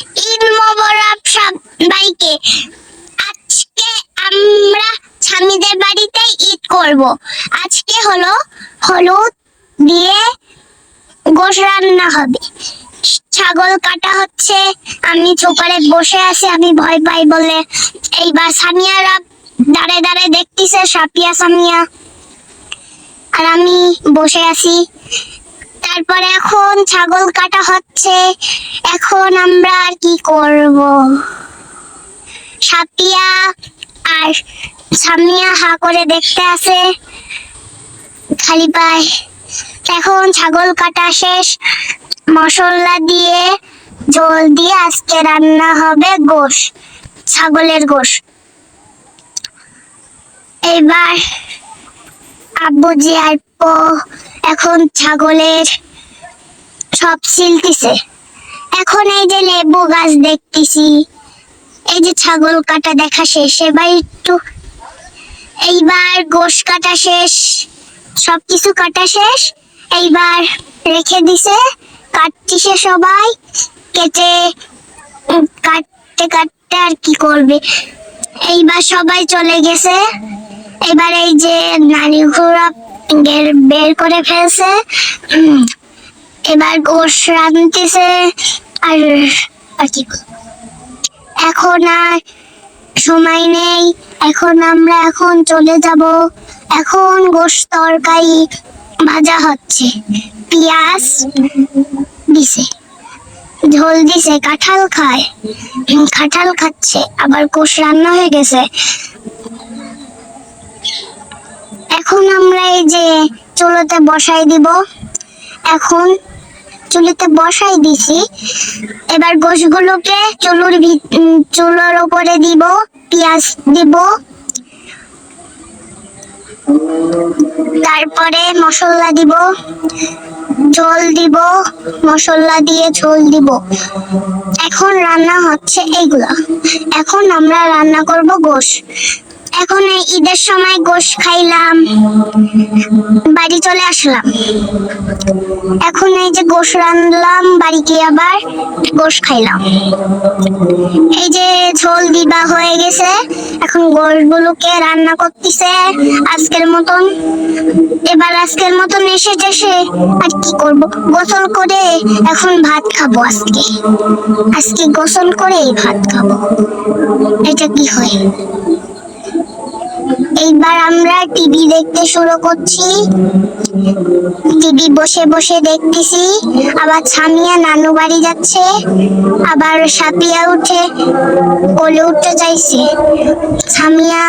ঈদ মোবারক সবাইকে। আজকে আমরা স্বামীদের বাড়িতে ঈদ করব। আজকে হলো হলুদ দিয়ে গোশ রান্না হবে। ছাগল কাটা হচ্ছে, আমি চোপারে বসে আছি, আমি ভয় পাই বলে। এইবার সামিয়ারা দাঁড়ে দাঁড়ে দেখতেছে, সাপিয়া, সামিয়া। আর আমি বসে আছি। তারপরে এখন ছাগল কাটা হচ্ছে। এখন আমরা আর কি করব? সাপিয়া আর সামিয়া হা করে দেখতে আছে। খালি পায়। এখন ছাগল কাটা শেষ। মশলা দিয়ে, জল দিয়ে আজকে রান্না হবে গোশ, ছাগলের গোশ। এবার আব্বুজি আর পো, এখন ছাগলের সব ছিলতেছে এখন এই যে লেবু গাছ দেখতেছি, এই যে ছাগল কাটা দেখা শেষ, এবার একটু এইবার গোশ কাটা শেষ, সবকিছু কাটা শেষ, এইবার রেখে দিছে, কাটতিছে সবাই, কেটে কাটতে কাটতে আর কি করবে। এইবার সবাই চলে গেছে, এবার এই যে নারী ঘোড়া বের- করে ফেলছে এবার গোশ রাঁধতেছে আর আর কি এখন আর সময় নেই, এখন আমরা এখন চলে যাব। এখন গোশ তরকারি ভাজা হচ্ছে। পেঁয়াজ দিছে, ঝোল দিছে, কাঁঠাল খায়। কাঁঠাল খাচ্ছে, আবার গোশ রান্না হয়ে গেছে। এখন আমরা এই যে চুলোতে বসাই দিব। এখন চুলিতে বসাই দিছি। এবার গোশগুলোকে চুলোর চুলোর উপরে দিব, পেঁয়াজ দিব। তারপরে মশলা দিব, ঝোল দিব, মশলা দিয়ে ঝোল দিব। এখন রান্না হচ্ছে এগুলা। এখন আমরা রান্না করব গোশ। এখন এই ঈদের সময় গোশ খাইলাম, বাড়ি চলে আসলাম। এখন এই যে গোশ রান্নলাম বাড়ি গিয়ে আবার গোশ খাইলাম। এই যে ঝোল দিবা হয়ে গেছে, এখন গোশগুলোকে রান্না করতেছে। আজকের মতন, এবার আজকের মতন এসে যেসে আর কি করব? গোসল করে এখন ভাত খাব আজকে। আজকে গোসল করে ভাত খাব। এটা কি হয়? এইবার আমরা টিভি দেখতে শুরু করছি। টিভি বসে বসে দেখতেছি। আবার ছামিয়া নানু বাড়ি যাচ্ছে। আবার সাপিয়া উঠে, কোলে উঠতে চাইছে। ছামিয়া